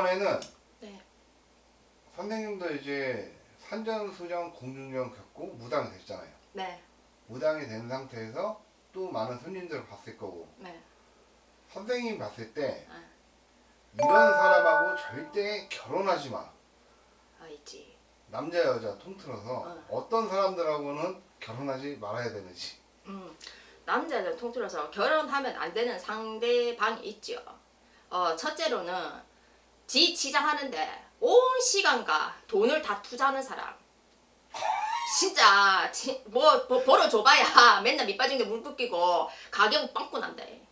이번에는 네. 선생님도 이제 산전수전 공중전 겪고 무당이 됐잖아요. 네. 무당이 된 상태에서 또 많은 손님들을 봤을 거고 네. 선생님 봤을 때 아. 이런 사람하고 절대 결혼하지 마. 아 있지. 남자 여자 통틀어서 어. 어떤 사람들하고는 결혼하지 말아야 되는지. 음, 남자들 통틀어서 결혼하면 안 되는 상대방이 있죠. 어, 첫째로는 지 치장하는데 온 시간과 돈을 다 투자하는 사람. 진짜 지- 뭐, 뭐 벌어줘봐야 맨날 밑빠진데 물 붓기고 가격 빵꾸 난대.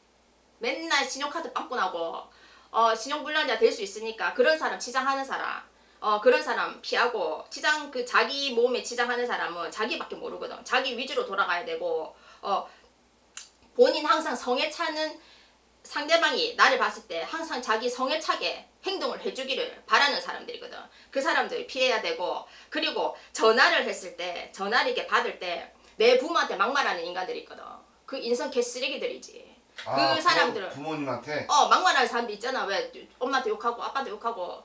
맨날 신용카드 빵꾸 나고 어, 신용불량자 될 수 있으니까 그런 사람 치장하는 사람 어, 그런 사람 피하고 치장 그 자기 몸에 치장하는 사람은 자기밖에 모르거든. 자기 위주로 돌아가야 되고 어, 본인 항상 성에 차는 상대방이 나를 봤을 때 항상 자기 성에 차게 행동을 해주기를 바라는 사람들이거든. 그 사람들 피해야 되고 그리고 전화를 했을 때 전화를 이렇게 받을 때 내 부모한테 막말하는 인간들이 있거든. 그 인성 개쓰레기들이지. 아, 그 사람들은 부모, 부모님한테 어 막말하는 사람도 있잖아. 왜 엄마한테 욕하고 아빠한테 욕하고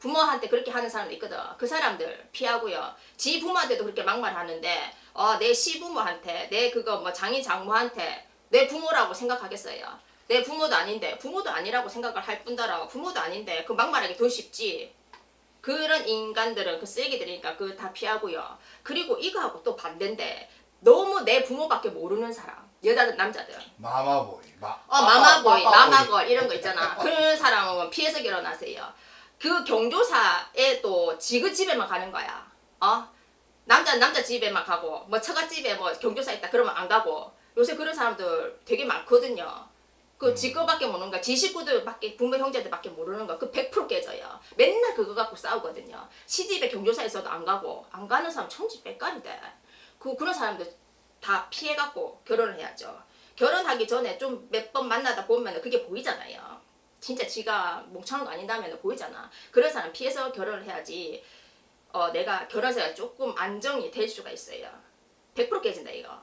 부모한테 그렇게 하는 사람도 있거든. 그 사람들 피하고요. 지 부모한테도 그렇게 막말하는데 어, 내 시부모한테 내 그거 뭐 장인 장모한테 내 부모라고 생각하겠어요. 내 부모도 아닌데 부모도 아니라고 생각을 할 뿐더러 부모도 아닌데 그 막말하기 더 쉽지. 그런 인간들은 그 쓰레기들이니까 그 다 피하고요. 그리고 이거하고 또 반대인데 너무 내 부모밖에 모르는 사람 여자들 남자들 마마보이, 마, 어, 마마보이. 마마걸 이런 거 있잖아. 그런 사람은 피해서 결혼하세요. 그 경조사에 또 지그 집에만 가는 거야. 어? 남자 남자 집에만 가고 뭐 처갓집에 뭐 경조사 있다 그러면 안 가고 요새 그런 사람들 되게 많거든요. 그 음. 지거밖에 모르는 거, 지 식구들밖에 부모 형제들밖에 모르는 거, 그100% 깨져요. 맨날 그거 갖고 싸우거든요. 시집에 경조사 있어도 안 가고 안 가는 사람 천지 빽깔인데 그 그런 사람들 다 피해 갖고 결혼을 해야죠. 결혼하기 전에 좀 몇 번 만나다 보면 그게 보이잖아요. 진짜 지가 멍청한 거 아닌다면 보이잖아. 그런 사람 피해서 결혼을 해야지. 어, 내가 결혼생활 조금 안정이 될 수가 있어요. 100% 깨진다 이거.